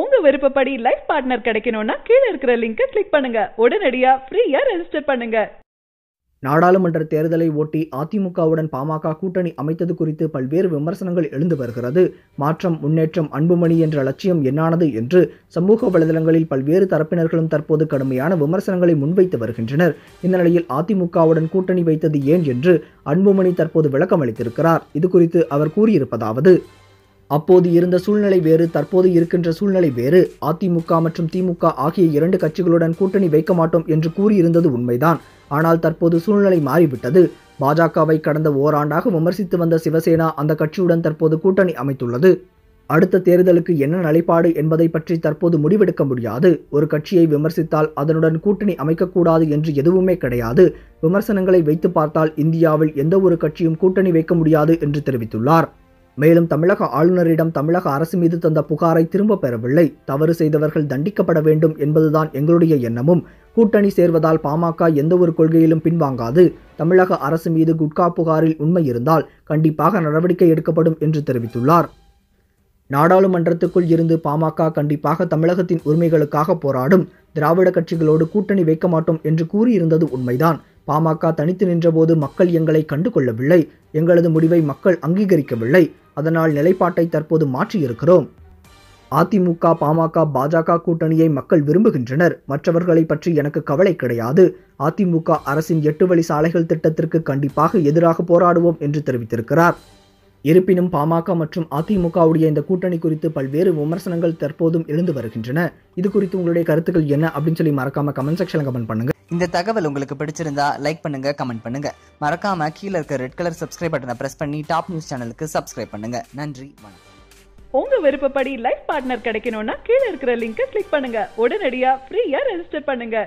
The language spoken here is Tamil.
உங்க விருப்பப்படி லைஃப் பார்ட்னர் கிடைக்கணும்னா கீழே இருக்கிற லிங்கை கிளிக் பண்ணுங்க. உடனடியா ஃப்ரீயா ரெஜிஸ்டர் பண்ணுங்க. நாடாளுமன்ற தேர்தலை ஒட்டி அதிமுகவுடன் பாமக கூட்டணி அமைத்தது குறித்து பல்வேறு விமர்சனங்கள் எழுந்து வருகிறது. மாற்றம் முன்னேற்றம் அன்புமணி என்ற லட்சியம் என்னானது என்று சமூக வலைதளங்களில் பல்வேறு தரப்பினர்களும் தற்போது கடுமையான விமர்சனங்களை முன்வைத்து வருகின்றனர். இந்த நிலையில் அதிமுகவுடன் கூட்டணி வைத்தது ஏன் என்று அன்புமணி தற்போது விளக்கம் அளித்திருக்கிறார் இது குறித்து அவர் கூறியிருப்பதாவது அப்போது இருந்த சூழ்நிலை வேறு தற்போது இருக்கின்ற சூழ்நிலை வேறு. அதிமுக மற்றும் திமுக ஆகிய இரண்டு கட்சிகளுடன் கூட்டணி வைக்க மாட்டோம் என்று கூறியிருந்தது உண்மைதான். ஆனால் தற்போது சூழ்நிலை மாறிவிட்டது. பாஜகவை கடந்த ஓராண்டாக விமர்சித்து வந்த சிவசேனா அந்த கட்சியுடன் தற்போது கூட்டணி அமைத்துள்ளது. அடுத்த தேர்தலுக்கு என்ன நிலைப்பாடு என்பதை பற்றி தற்போது முடிவெடுக்க முடியாது. ஒரு கட்சியை விமர்சித்தால் அதனுடன் கூட்டணி அமைக்கக்கூடாது என்று எதுவுமே கிடையாது. விமர்சனங்களை வைத்து பார்த்தால் இந்தியாவில் எந்த ஒரு கட்சியும் கூட்டணி வைக்க முடியாது என்று தெரிவித்துள்ளார். மேலும் தமிழக ஆளுநரிடம் தமிழக அரசு மீது தந்த புகாரை திரும்ப பெறவில்லை. தவறு செய்தவர்கள் தண்டிக்கப்பட வேண்டும் என்பதுதான் எங்களுடைய எண்ணமும். கூட்டணி சேர்வதால் பாமக எந்த ஒரு கொள்கையிலும் பின்வாங்காது. தமிழக அரசு மீது குட்கா புகாரில் உண்மை இருந்தால் கண்டிப்பாக நடவடிக்கை எடுக்கப்படும் என்று தெரிவித்துள்ளார். நாடாளுமன்றத்துக்குள் இருந்து பாமக கண்டிப்பாக தமிழகத்தின் உரிமைகளுக்காக போராடும். திராவிட கட்சிகளோடு கூட்டணி வைக்க மாட்டோம் என்று கூறியிருந்தது உண்மைதான். பாமக தனித்து நின்றபோது மக்கள் எங்களை கண்டு கொள்ளவில்லை எங்களது முடிவை மக்கள் அங்கீகரிக்கவில்லை. அதனால் நிலைப்பாட்டை தற்போது மாற்றியிருக்கிறோம். அதிமுக பாமக பாஜக கூட்டணியை மக்கள் விரும்புகின்றனர். மற்றவர்களை பற்றி எனக்கு கவலை கிடையாது. அதிமுக அரசின் எட்டு வழி சாலைகள் திட்டத்திற்கு கண்டிப்பாக எதிராக போராடுவோம் என்று தெரிவித்திருக்கிறார். இருப்பினும் பாமக மற்றும் அதிமுகவுடைய இந்த கூட்டணி குறித்து பல்வேறு விமர்சனங்கள் தற்போதும் எழுந்து வருகின்றன. இது குறித்து உங்களுடைய கருத்துக்கள் என்ன அப்படின்னு சொல்லி மறக்காம கமெண்ட் செக்ஷனில் கமெண்ட் பண்ணுங்க. இந்த தகவல் உங்களுக்கு பிடிச்சிருந்தா லைக் பண்ணுங்க கமெண்ட் பண்ணுங்க. மறக்காம கீழே இருக்க ரெட் கலர் சப்ஸ்கிரைப் பட்டனை பிரஸ் பண்ணி டாப் நியூஸ் சேனலுக்கு சப்ஸ்கிரைப் பண்ணுங்க. நன்றி வணக்கம். உங்க விருப்பப்படி லைஃப் பார்ட்னர் கிடைக்கணும்னா கீழே இருக்கிற லிங்கை கிளிக் பண்ணுங்க. உடனடியா ஃப்ரீயா ரெஜிஸ்டர் பண்ணுங்க.